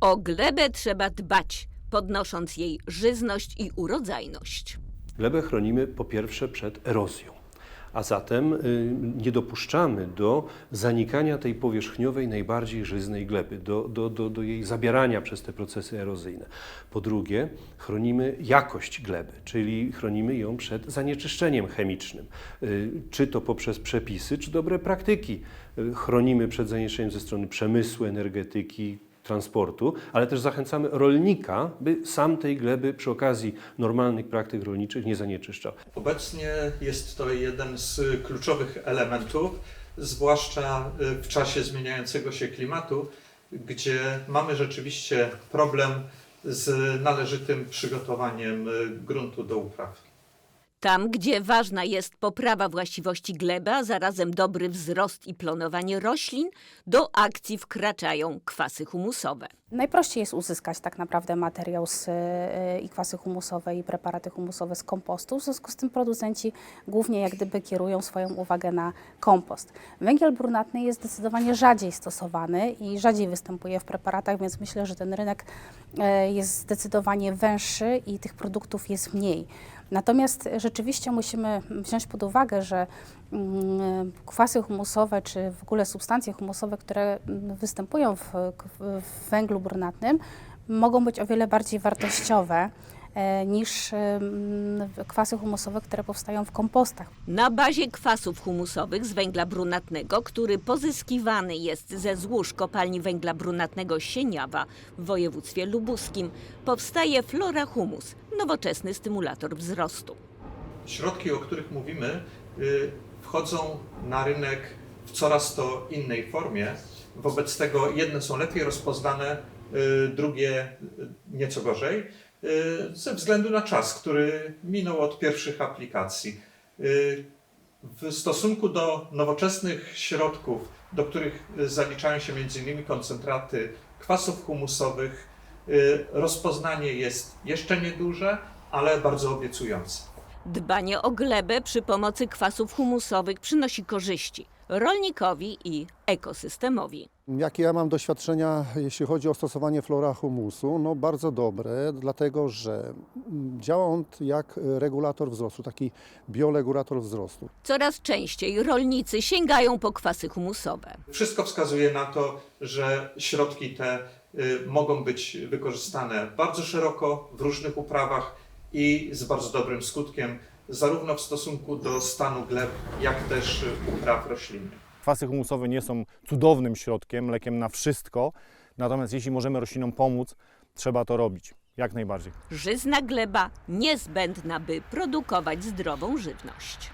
O glebę trzeba dbać, podnosząc jej żyzność i urodzajność. Glebę chronimy po pierwsze przed erozją, a zatem y, nie dopuszczamy do zanikania tej powierzchniowej, najbardziej żyznej gleby, do, do, do, do jej zabierania przez te procesy erozyjne. Po drugie, chronimy jakość gleby, czyli chronimy ją przed zanieczyszczeniem chemicznym, y, czy to poprzez przepisy, czy dobre praktyki. Y, Chronimy przed zanieczyszczeniem ze strony przemysłu, energetyki, transportu, ale też zachęcamy rolnika, by sam tej gleby przy okazji normalnych praktyk rolniczych nie zanieczyszczał. Obecnie jest to jeden z kluczowych elementów, zwłaszcza y, w czasie zmieniającego się klimatu, gdzie mamy rzeczywiście problem z należytym przygotowaniem y, gruntu do upraw. Tam, gdzie ważna jest poprawa właściwości gleby, a zarazem dobry wzrost i plonowanie roślin, do akcji wkraczają kwasy humusowe. Najprościej jest uzyskać tak naprawdę materiał z, y, i kwasy humusowe i preparaty humusowe z kompostu. W związku z tym producenci głównie jak gdyby kierują swoją uwagę na kompost. Węgiel brunatny jest zdecydowanie rzadziej stosowany i rzadziej występuje w preparatach, więc myślę, że ten rynek e, jest zdecydowanie węższy i tych produktów jest mniej. Natomiast rzeczywiście musimy wziąć pod uwagę, że mm, kwasy humusowe, czy w ogóle substancje humusowe, które występują w, w węglu brunatnym, mogą być o wiele bardziej wartościowe niż em, kwasy humusowe, które powstają w kompostach. Na bazie kwasów humusowych z węgla brunatnego, który pozyskiwany jest ze złóż kopalni węgla brunatnego Sieniawa w województwie lubuskim, powstaje Flora Humus, nowoczesny stymulator wzrostu. Środki, o których mówimy, y, wchodzą na rynek w coraz to innej formie. Wobec tego jedne są lepiej rozpoznane, y, drugie y, nieco gorzej, ze względu na czas, który minął od pierwszych aplikacji. Y, W stosunku do nowoczesnych środków, do których y, zaliczają się m.in. koncentraty kwasów humusowych, y, rozpoznanie jest jeszcze nieduże, ale bardzo obiecujące. Dbanie o glebę przy pomocy kwasów humusowych przynosi korzyści rolnikowi i ekosystemowi. Jakie ja mam doświadczenia, jeśli chodzi o stosowanie flora humusu? No bardzo dobre, dlatego że działa on jak regulator wzrostu, taki bioregulator wzrostu. Coraz częściej rolnicy sięgają po kwasy humusowe. Wszystko wskazuje na to, że środki te y, mogą być wykorzystane bardzo szeroko w różnych uprawach i z bardzo dobrym skutkiem, zarówno w stosunku do stanu gleb, jak też upraw roślinnych. Kwasy humusowe nie są cudownym środkiem, lekiem na wszystko, natomiast jeśli możemy roślinom pomóc, trzeba to robić. Jak najbardziej. Żyzna gleba niezbędna, by produkować zdrową żywność.